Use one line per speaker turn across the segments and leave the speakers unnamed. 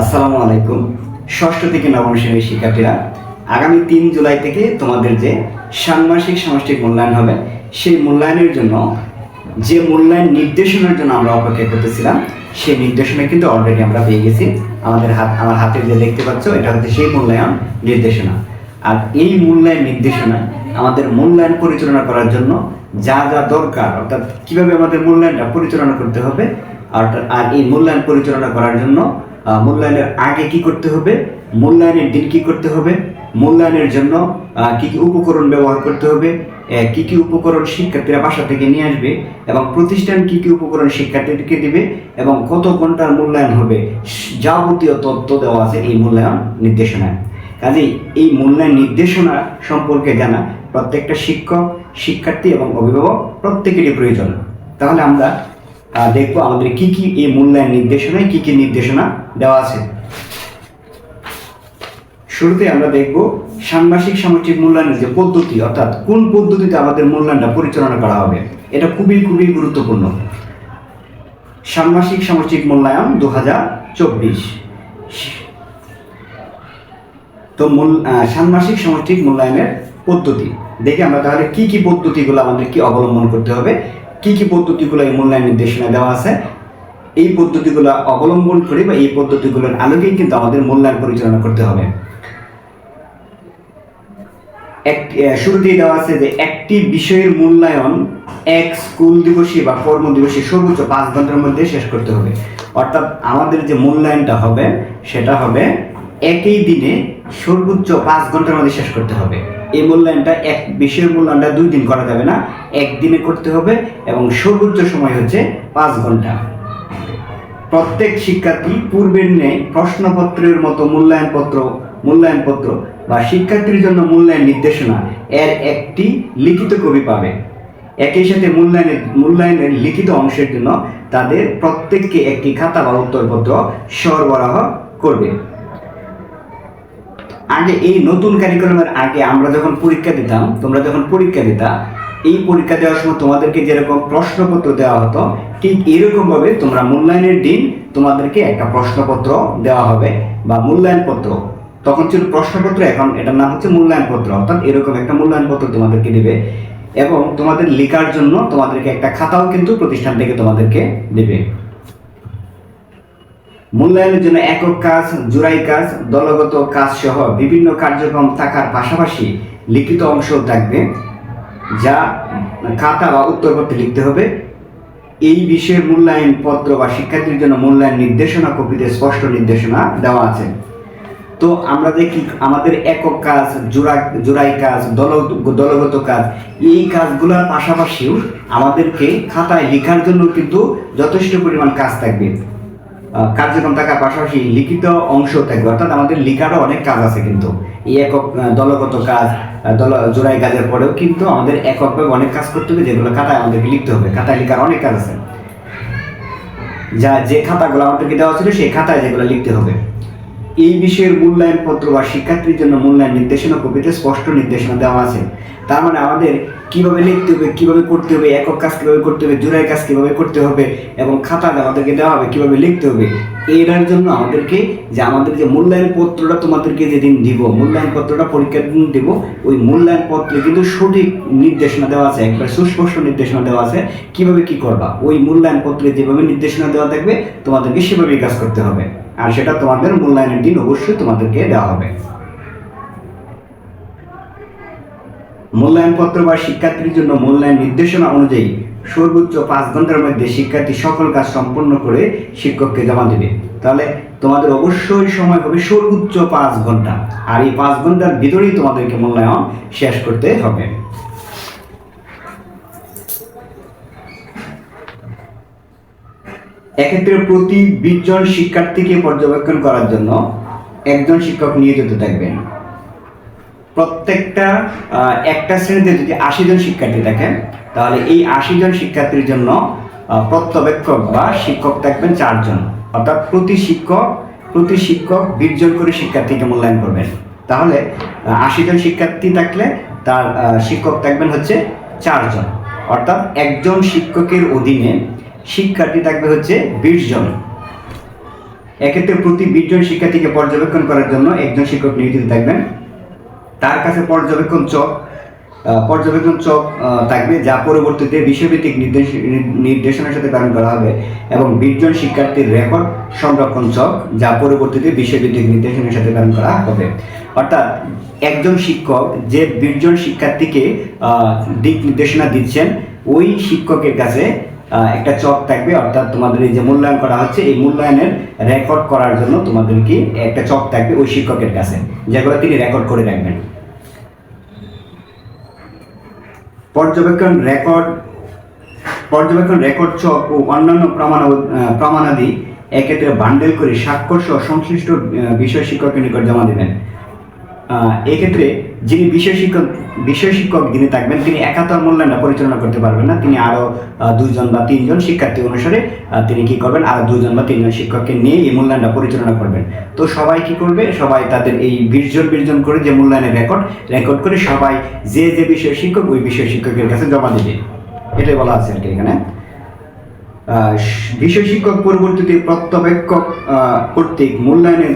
আসসালামু আলাইকুম। ষষ্ঠ থেকে নবম শ্রেণির শিক্ষার্থীরা, আগামী তিন জুলাই থেকে তোমাদের যে ষান্মাসিক সামষ্টিক মূল্যায়ন হবে, সেই মূল্যায়নের জন্য, যে মূল্যায়ন নির্দেশনার জন্য আমরা অপেক্ষা করতেছিলাম, সেই নির্দেশনা কিন্তু অলরেডি আমরা পেয়ে গেছি। আমাদের হাত, আমার হাতে যে দেখতে পাচ্ছ, এটা হচ্ছে সেই মূল্যায়ন নির্দেশনা। আর এই মূল্যায়ন নির্দেশনায় আমাদের মূল্যায়ন পরিচালনা করার জন্য যা যা দরকার, অর্থাৎ কীভাবে আমাদের মূল্যায়নটা পরিচালনা করতে হবে আর এই মূল্যায়ন পরিচালনা করার জন্য মূল্যায়নের আগে কি করতে হবে? মূল্যায়নের দিন কি করতে হবে? মূল্যায়নের জন্য কি কি উপকরণ ব্যবহার করতে হবে? কি কি উপকরণ শিক্ষার্থীরা বাসা থেকে নিয়ে আসবে? এবং প্রতিষ্ঠান কি কি উপকরণ শিক্ষার্থীদেরকে দিবে? এবং কত ঘণ্টার মূল্যায়ন হবে? যাবতীয় তথ্য দেওয়া আছে এই মূল্যায়ন নির্দেশনায়। কাজেই এই মূল্যায়ন নির্দেশনা সম্পর্কে জানা প্রত্যেকটা শিক্ষক, শিক্ষার্থী এবং অভিভাবক প্রত্যেকেরই প্রয়োজন। তাহলে আমরা দেখব আমাদের কি কি এই মূল্যায়ন নির্দেশনায় কি কি নির্দেশনা দেওয়া আছে। শুরুতে আমরা দেখব ষান্মাসিক সামষ্টিক মূল্যায়নের যে পদ্ধতি, অর্থাৎ কোন পদ্ধতিতে আমাদের মূল্যায়নটা পরিচালনা করা হবে, এটা খুবই খুবই গুরুত্বপূর্ণ। ষান্মাসিক সামষ্টিক মূল্যায়ন দু হাজার চব্বিশ। তো মূল ষান্মাসিক সামষ্টিক মূল্যায়নের পদ্ধতি। দেখে আমরা তাহলে কি কি পদ্ধতিগুলো আমাদের কি অবলম্বন করতে হবে। কি কি পদ্ধতিগুলো এই মূল্যায়ন নির্দেশনা দেওয়া আছে? এই পদ্ধতিগুলো অবলম্বন করে বা এই পদ্ধতিগুলোর আলোকেই কিন্তু আমাদের মূল্যায়ন পরিচালনা করতে হবে। এক- শুরুতেই দেওয়া আছে যে একটি বিষয়ের মূল্যায়ন এক স্কুল দিবসে বা কর্ম দিবসে সর্বোচ্চ পাঁচ ঘণ্টার মধ্যে শেষ করতে হবে। অর্থাৎ আমাদের যে মূল্যায়নটা হবে, সেটা হবে একই দিনে সর্বোচ্চ পাঁচ ঘণ্টার মধ্যে শেষ করতে হবে। এই মূল্যায়নটা এক বিষয়ের মূল্যায়নটা দুই দিন করা যাবে না, একদিনে করতে হবে এবং সর্বোচ্চ সময় হচ্ছে পাঁচ ঘণ্টা। প্রত্যেক শিক্ষার্থী পূর্বের ন্যায় প্রশ্নপত্রের মতো মূল্যায়নপত্র মূল্যায়নপত্র বা শিক্ষার্থীর জন্য মূল্যায়ন নির্দেশনা এর একটি লিখিত কপি পাবে। একই সাথে মূল্যায়নের মূল্যায়নের লিখিত অংশের জন্য তাদের প্রত্যেককে একটি খাতা বা উত্তরপত্র সরবরাহ করবে। আগে এই নতুন কারিকুলামের আগে আমরা যখন পরীক্ষা দিতাম, তোমরা যখন পরীক্ষা দিতা, এই পরীক্ষা দেওয়ার সময় তোমাদেরকে যেরকম প্রশ্নপত্র দেওয়া হতো, ঠিক এরকমভাবে তোমরা মূল্যায়নের দিন তোমাদেরকে একটা প্রশ্নপত্র দেওয়া হবে বা মূল্যায়ন পত্র তখন ছিল প্রশ্নপত্র, এখন এটার নাম হচ্ছে মূল্যায়ন পত্র অর্থাৎ এরকম একটা মূল্যায়ন পত্র তোমাদেরকে দেবে এবং তোমাদের লেখার জন্য তোমাদেরকে একটা খাতাও কিন্তু প্রতিষ্ঠান থেকে তোমাদেরকে দেবে। মূল্যায়নের জন্য একক কাজ জোড়াই কাজ, দলগত কাজ সহ বিভিন্ন কার্যক্রম থাকার পাশাপাশি লিখিত অংশ থাকবে, যা খাতা বা উত্তরপত্রে লিখতে হবে। এই বিষয়ে মূল্যায়ন পত্র বা শিক্ষার্থীর জন্য মূল্যায়ন নির্দেশনা, কপিতে স্পষ্ট নির্দেশনা দেওয়া আছে। তো আমরা দেখি আমাদের একক কাজ জোড়া জোড়াই কাজ, দল, দলগত কাজ, এই কাজগুলোর পাশাপাশিও আমাদেরকে খাতায় লেখার জন্য কিন্তু যথেষ্ট পরিমাণ কাজ থাকবে। কার্যক্রম থাকার পাশাপাশি লিখিত অংশ থাকবে। অর্থাৎ আমাদের লেখারও অনেক কাজ আছে কিন্তু। এই একক দলগত কাজ দল, জোড়াই কাজের পরেও কিন্তু আমাদের এককভাবে অনেক কাজ করতে হবে, যেগুলো খাতায় আমাদেরকে লিখতে হবে। খাতায় লেখার অনেক কাজ আছে। যা যে খাতাগুলো আমাদেরকে দেওয়া ছিল, সেই খাতায় যেগুলো লিখতে হবে। এই বিষয়ের মূল্যায়ন পত্র বা শিক্ষার্থীর জন্য মূল্যায়ন নির্দেশনা কপিতে স্পষ্ট নির্দেশনা দেওয়া আছে। তার মানে আমাদের কীভাবে লিখতে হবে, কীভাবে করতে হবে, একক কাজ কীভাবে করতে হবে জোড়াই কাজ কীভাবে করতে হবে এবং খাতা আমাদেরকে দেওয়া হবে, কীভাবে লিখতে হবে। এটার জন্য আমাদেরকে যে আমাদের যে মূল্যায়ন পত্রটা তোমাদেরকে যেদিন দিব, মূল্যায়ন পত্রটা পরীক্ষার দিন দিব, ওই মূল্যায়ন পত্রে কিন্তু সঠিক নির্দেশনা দেওয়া আছে, একবার সুস্পষ্ট নির্দেশনা দেওয়া আছে, কীভাবে কি করবা? ওই মূল্যায়ন পত্রে যেভাবে নির্দেশনা দেওয়া থাকবে, তোমাদেরকে সেভাবেই কাজ করতে হবে। আর সেটা তোমাদের মূল্যায়নের দিন অবশ্যই তোমাদেরকে দেওয়া হবে। মূল্যায়ন পত্র বা শিক্ষার্থীর জন্য মূল্যায়ন নির্দেশনা অনুযায়ী সর্বোচ্চ পাঁচ ঘণ্টার মধ্যে শিক্ষার্থী সকল কাজ সম্পন্ন করে শিক্ষককে জমা দেবে। তাহলে তোমাদের অবশ্যই সময় হবে সর্বোচ্চ পাঁচ ঘণ্টা। আর এই পাঁচ ঘণ্টার ভিতরেই তোমাদেরকে মূল্যায়ন শেষ করতে হবে। এক্ষেত্রে প্রতি বিশ জন শিক্ষার্থীকে পর্যবেক্ষণ করার জন্য একজন শিক্ষক নিয়োজিত থাকবেন। প্রত্যেকটা একটা শ্রেণীতে যদি আশি জন শিক্ষার্থী থাকে তাহলে এই আশি জন শিক্ষার্থীর জন্য প্রত্যবেক্ষক বা শিক্ষক থাকবেন চারজন। অর্থাৎ প্রতি শিক্ষক প্রতি শিক্ষক বিশ জন করে শিক্ষার্থীকে মূল্যায়ন করবেন। তাহলে আশি জন শিক্ষার্থী থাকলে তার শিক্ষক থাকবেন হচ্ছে চারজন। অর্থাৎ একজন শিক্ষকের অধীনে শিক্ষার্থী থাকবে হচ্ছে বিশ জন। এক্ষেত্রে প্রতি বিশ জন শিক্ষার্থীকে পর্যবেক্ষণ করার জন্য একজন শিক্ষক নিয়োজিত থাকবেন। তার কাছে পর্যবেক্ষণ চক পর্যবেক্ষণ চক থাকবে যা পরবর্তীতে বিষয়ভিত্তিক নির্দেশ নির্দেশনার সাথে প্রেরণ করা হবে এবং বিশজন শিক্ষার্থীর রেকর্ড সংরক্ষণ চক যা পরবর্তীতে বিষয়ভিত্তিক নির্দেশনার সাথে প্রেরণ করা হবে। অর্থাৎ একজন শিক্ষক যে বিশজন শিক্ষার্থীকে দিক নির্দেশনা দিচ্ছেন, ওই শিক্ষকের কাছে একটা চক থাকবে, অর্থাৎ তোমাদের এই যে মূল্যায়ন করা হচ্ছে, এই মূল্যায়নের রেকর্ড করার জন্য তোমাদেরকে একটা চক থাকবে ওই শিক্ষকের কাছে, যেগুলো তিনি রেকর্ড করে রাখবেন। পর্যবেক্ষণ রেকর্ড পর্যবেক্ষণ রেকর্ড চক ও অন্যান্য প্রমাণ প্রমাণাদি এক্ষেত্রে বান্ডেল করে স্বাক্ষর সহ সংশ্লিষ্ট বিষয় শিক্ষকের নিকট জমা দেবেন। এক্ষেত্রে যিনি বিষয় শিক্ষক বিষয় শিক্ষক যিনি থাকবেন, তিনি একাত্তর মূল্যায়নটা পরিচালনা করতে পারবেন না। তিনি আরও দুজন বা তিনজন শিক্ষার্থী অনুসারে তিনি কি করবেন? আরও দুজন বা তিনজন শিক্ষককে নিয়ে এই মূল্যায়নটা পরিচালনা করবেন। তো সবাই কি করবে? সবাই তাদের এই বিশজন বিশজন করে যে মূল্যায়নের রেকর্ড রেকর্ড করে সবাই যে যে বিষয় শিক্ষক, ওই বিষয় শিক্ষকের কাছে জমা দেবে। এটাই বলা আছে আর কি এখানে। বিষয় শিক্ষক পরবর্তীতে প্রত্যবেক্ষক কর্তৃক মূল্যায়নের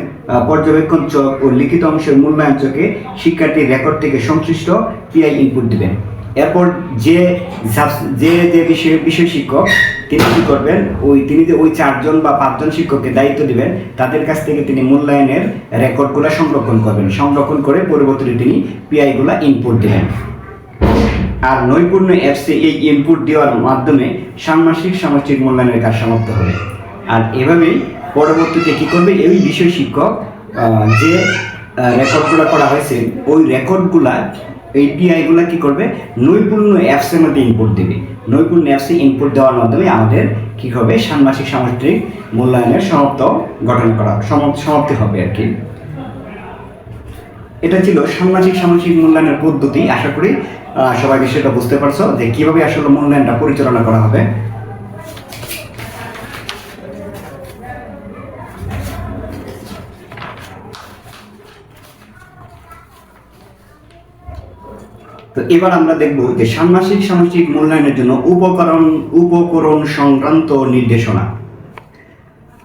পর্যবেক্ষণ চক ও লিখিত অংশের মূল্যায়ন চকে শিক্ষার্থীর রেকর্ড থেকে সংশ্লিষ্ট পিআই ইনপুট দিবেন। এরপর যে যে যে বিষয় বিষয় শিক্ষক, তিনি কি করবেন? ওই তিনি যে ওই চারজন বা পাঁচজন শিক্ষককে দায়িত্ব দিবেন, তাদের কাছ থেকে তিনি মূল্যায়নের রেকর্ডগুলো সংরক্ষণ করবেন। সংরক্ষণ করে পরবর্তীতে তিনি পিআইগুলো ইনপুট দেবেন। আর নৈপুণ্য অ্যাপসে এই ইনপুট দেওয়ার মাধ্যমে ষান্মাসিক সামষ্টিক মূল্যায়নের কাজ সমাপ্ত হবে। আর এভাবেই পরবর্তীতে কি করবে? এই বিষয় শিক্ষক যে রেকর্ডগুলো করা হয়েছে, ওই রেকর্ডগুলা এই পিআইগুলো কি করবে? নৈপুণ্য অ্যাপসের মধ্যে ইনপুট দেবে। নৈপুণ্য অ্যাপসে ইনপুট দেওয়ার মাধ্যমে আমাদের কি হবে? ষান্মাসিক সামষ্টিক মূল্যায়নের সমাপ্ত গঠন করা, সমাপ্ত হবে আর কি। এটা ছিল সামাজিক সামাজিক মূল্যায়নের পদ্ধতি। আশা করি সবাই বিষয়টা বুঝতে পারছ যে কীভাবে আসলে মূল্যায়নটা পরিচালনা করা হবে। তো এবার আমরা দেখব যে ষান্মাসিক সামাজিক মূল্যায়নের জন্য উপকরণ উপকরণ সংক্রান্ত নির্দেশনা।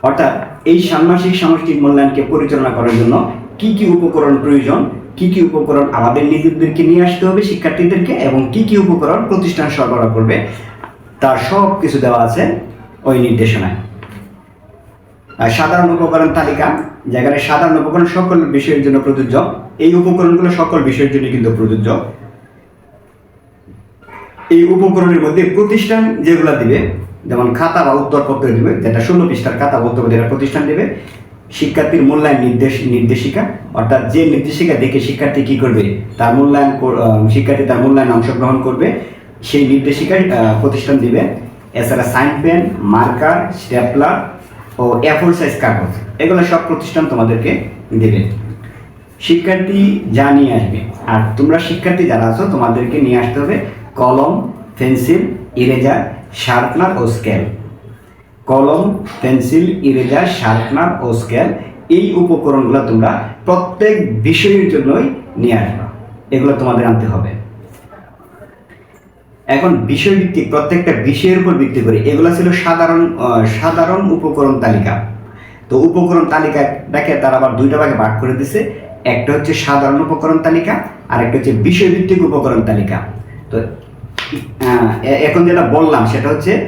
অর্থাৎ এই ষান্মাসিক সামষ্টিক মূল্যায়নকে পরিচালনা করার জন্য কি কি উপকরণ প্রয়োজন, কি কি উপকরণ আমাদের নিজেদেরকে নিয়ে আসতে হবে, শিক্ষার্থীদেরকে, এবং কি কি উপকরণ প্রতিষ্ঠান সরবরাহ করবে, তার সব কিছু দেওয়া আছে ওই নির্দেশনায়। আর সাধারণ উপকরণ তালিকা, যেখানে সাধারণ উপকরণ সকল বিষয়ের জন্য প্রযোজ্য, এই উপকরণগুলো সকল বিষয়ের জন্য কিন্তু প্রযোজ্য। এই উপকরণের মধ্যে প্রতিষ্ঠান যেগুলো দিবে যেমন খাতা বা উত্তরপত্র দিবে যেটা ষোলো পৃষ্ঠার খাতা বা উত্তরপত্র যেটা প্রতিষ্ঠান দেবে শিক্ষার্থীর মূল্যায়ন নির্দেশ নির্দেশিকা অর্থাৎ যে নির্দেশিকা দেখে শিক্ষার্থী কি করবে তার মূল্যায়ন শিক্ষার্থী তার মূল্যায়ন অংশগ্রহণ করবে সেই নির্দেশিকায় আহ, প্রতিষ্ঠান দিবে এছাড়া সাইন পেন মার্কার স্টেপলার ও এফোর সাইজ কাগজ এগুলো সব প্রতিষ্ঠান তোমাদেরকে দেবে। শিক্ষার্থী যা নিয়ে আসবে আর তোমরা শিক্ষার্থী যারা আছো তোমাদেরকে নিয়ে আসতে হবে কলম, পেন্সিল, ইরেজার, শার্পনার ও স্কেল। কলম, পেন্সিল, ইরেজার, শার্পনার ও স্কেল এই উপকরণগুলো তোমরা প্রত্যেক বিষয়ের জন্যই নিয়ে আসবে। এগুলো তোমাদের আনতে হবে। এখন বিষয়ভিত্তিক, প্রত্যেকটা বিষয়ের উপর ভিত্তি করে। এগুলো ছিল সাধারণ সাধারণ উপকরণ তালিকা। তো উপকরণ তালিকাটাকে তারা আবার দুইটা ভাগে ভাগ করে দিছে। একটা হচ্ছে সাধারণ উপকরণ তালিকা আর একটা হচ্ছে বিষয়ভিত্তিক উপকরণ তালিকা। তো এখন যেটা বললাম সেটা হচ্ছে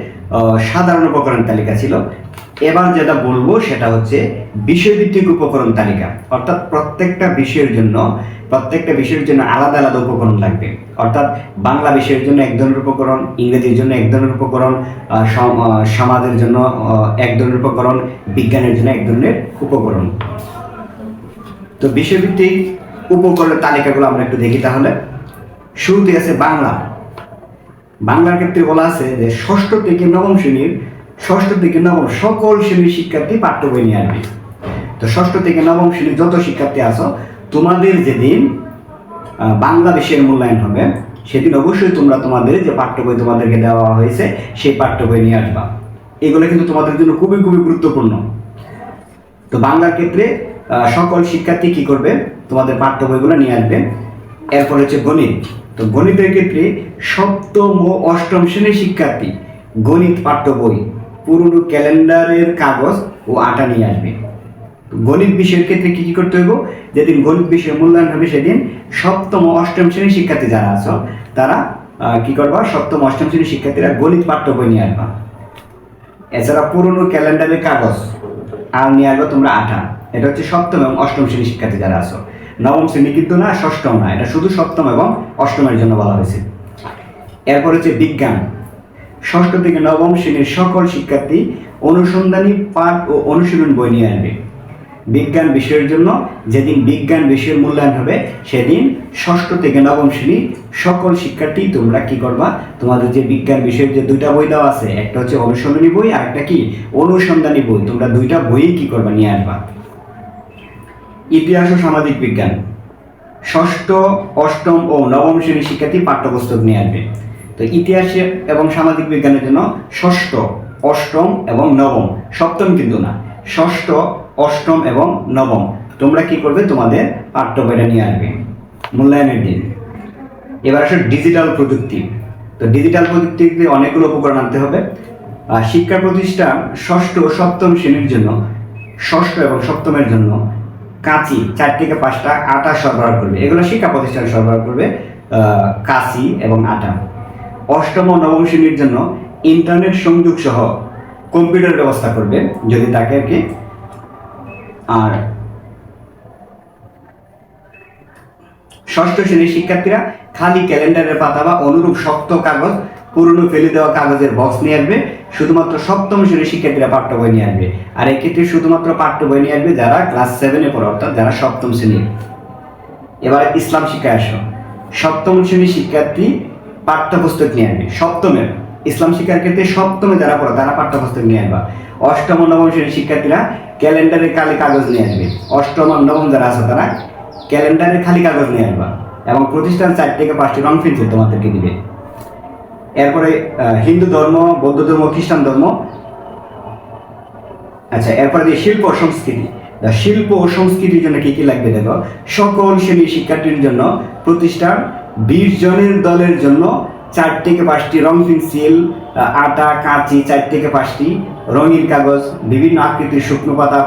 সাধারণ উপকরণ তালিকা ছিল। এবার যেটা বলব সেটা হচ্ছে বিষয়ভিত্তিক উপকরণ তালিকা। অর্থাৎ প্রত্যেকটা বিষয়ের জন্য, প্রত্যেকটা বিষয়ের জন্য আলাদা আলাদা উপকরণ লাগবে। অর্থাৎ বাংলা বিষয়ের জন্য এক ধরনের উপকরণ, ইংরেজির জন্য এক ধরনের উপকরণ সম- সমাজের জন্য এক ধরনের উপকরণ, বিজ্ঞানের জন্য এক ধরনের উপকরণ। তো বিষয়ভিত্তিক উপকরণের তালিকাগুলো আমরা একটু দেখি তাহলে। শুরুতে আছে বাংলা। বাংলার ক্ষেত্রে বলা আছে যে ষষ্ঠ থেকে নবম শ্রেণির, ষষ্ঠ থেকে নবম সকল শ্রেণির শিক্ষার্থী পাঠ্য বই নিয়ে আসবে। তো ষষ্ঠ থেকে নবম শ্রেণির যত শিক্ষার্থী আছো, তোমাদের যেদিন বাংলাদেশের মূল্যায়ন হবে, সেদিন অবশ্যই তোমরা তোমাদের যে পাঠ্য বই তোমাদেরকে দেওয়া হয়েছে, সেই পাঠ্য বই নিয়ে আসবা। এগুলো কিন্তু তোমাদের জন্য খুবই খুবই গুরুত্বপূর্ণ। তো বাংলার ক্ষেত্রে সকল শিক্ষার্থী কি করবে? তোমাদের পাঠ্য বইগুলো নিয়ে আসবে। এরপর হচ্ছে গণিত। তো গণিতের ক্ষেত্রে সপ্তম ও অষ্টম শ্রেণির শিক্ষার্থী গণিত পাঠ্য বই, পুরনো ক্যালেন্ডারের কাগজ ও আটা নিয়ে আসবে। গণিত বিষয়ের ক্ষেত্রে কি কি করতে হইব? যেদিন গণিত বিষয়ে মূল্যায়ন হবে সেদিন সপ্তম অষ্টম শ্রেণির শিক্ষার্থী যারা আছো, তারা কি করবা? সপ্তম, অষ্টম শ্রেণির শিক্ষার্থীরা গণিত পাঠ্য বই নিয়ে আসবা। এছাড়া পুরনো ক্যালেন্ডারের কাগজ, আর নিয়ে আসবে তোমরা আঠা এটা হচ্ছে সপ্তম এবং অষ্টম শ্রেণির শিক্ষার্থী যারা আছো। নবম শ্রেণি কিন্তু না, ষষ্ঠম না, এটা শুধু সপ্তম এবং অষ্টমের জন্য বলা হয়েছে। এরপর হচ্ছে বিজ্ঞান। ষষ্ঠ থেকে নবম শ্রেণির সকল শিক্ষার্থী অনুসন্ধানী পাঠ ও অনুশীলন বই নিয়ে আসবে। বিজ্ঞান বিষয়ের জন্য যেদিন বিজ্ঞান বিষয়ের মূল্যায়ন হবে, সেদিন ষষ্ঠ থেকে নবম শ্রেণির সকল শিক্ষার্থী তোমরা কি করবা? তোমাদের যে বিজ্ঞান বিষয়ের যে দুইটা বই দেওয়া আছে, একটা হচ্ছে অনুসন্ধানী বই আর একটা কি? অনুসন্ধানী বই। তোমরা দুইটা বই কি করবা? নিয়ে আসবা। ইতিহাস ও সামাজিক বিজ্ঞান। ষষ্ঠ, অষ্টম ও নবম শ্রেণির শিক্ষার্থী পাঠ্যপুস্তক নিয়ে আসবে। তো ইতিহাসে এবং সামাজিক বিজ্ঞানের জন্য ষষ্ঠ, অষ্টম এবং নবম। সপ্তম কিন্তু না, ষষ্ঠ, অষ্টম এবং নবম। তোমরা কি করবে? তোমাদের পাঠ্য বইটা নিয়ে আসবে। মূল্যায়নের দিন। এবার আসলে ডিজিটাল প্রযুক্তি। তো ডিজিটাল প্রযুক্তিতে অনেকগুলো উপকরণ আনতে হবে। আর শিক্ষা প্রতিষ্ঠান ষষ্ঠ সপ্তম শ্রেণির জন্য, ষষ্ঠ এবং সপ্তমের জন্য কাঁচি, চার থেকে পাঁচটা আটা সরবরাহ করবে। এগুলো শিক্ষা প্রতিষ্ঠান সরবরাহ করবে কাঁচি এবং আটা। অষ্টম ও নবম শ্রেণির জন্য ইন্টারনেট সংযোগ সহ কম্পিউটার ব্যবস্থা করবে, যদি তাকে আর কি, আর ষষ্ঠ শ্রেণির শিক্ষার্থীরা খালি ক্যালেন্ডারের পাতা বা অনুরূপ শক্ত কাগজ পুরনো ফেলে দেওয়া কাগজের বক্স নিয়ে আসবে, শুধুমাত্র সপ্তম শ্রেণির শিক্ষার্থীরা পাঠ্য বই নিয়ে আসবে। আর এক্ষেত্রে শুধুমাত্র পাঠ্য বই নিয়ে আসবে যারা ক্লাস সেভেনে পড়ে, অর্থাৎ যারা সপ্তম শ্রেণির। এবার ইসলাম শিক্ষায় আসো। সপ্তম শ্রেণির শিক্ষার্থী পাঠ্যপুস্তক নিয়ে আসবে, সপ্তমের। ইসলাম শিক্ষার ক্ষেত্রে সপ্তমে যারা পড়ে, তারা পাঠ্যপুস্তক নিয়ে আসবা। অষ্টম নবম শ্রেণির শিক্ষার্থীরা ক্যালেন্ডারের খালি কাগজ নিয়ে আসবে। অষ্টম আর নবম যারা আছে, তারা ক্যালেন্ডারের খালি কাগজ নিয়ে আসবা। এবং প্রতিষ্ঠান চার থেকে পাঁচটি রং পেন্সিল তোমাদেরকে দিবে। এরপরে হিন্দু ধর্ম, বৌদ্ধ ধর্ম, খ্রিস্টান ধর্ম। আচ্ছা এরপরে দিয়ে শিল্প সংস্কৃতি। শিল্প ও সংস্কৃতির জন্য কি কি লাগবে দেখো? সকল শ্রেণির শিক্ষার্থীর জন্য প্রতিষ্ঠান বিশ জনের দলের জন্য চার থেকে পাঁচটি রং পেন্সিল আটা, কাঁচি, চার থেকে পাঁচটি রঙিন কাগজ, বিভিন্ন আকৃতির শুকনো পাতা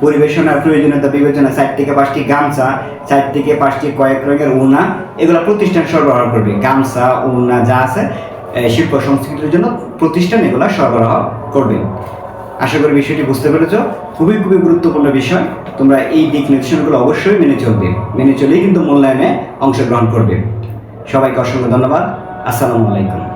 পরিবেশনার প্রয়োজনীয়তা বিবেচনা, চার থেকে পাঁচটি গামছা, চার থেকে পাঁচটি কয়েক রঙের উনা, এগুলো প্রতিষ্ঠান সরবরাহ করবে। গামছা, উনা যা আছে শিল্প সংস্কৃতির জন্য প্রতিষ্ঠান এগুলো সরবরাহ করবে। আশা করি বিষয়টি বুঝতে পেরেছ। খুবই খুবই গুরুত্বপূর্ণ বিষয়। তোমরা এই দিক নির্দেশনাগুলো অবশ্যই মেনে চলবে। মেনে চলেই কিন্তু মূল্যায়নে অংশগ্রহণ করবে। সবাইকে অসংখ্য ধন্যবাদ। আসসালামু আলাইকুম।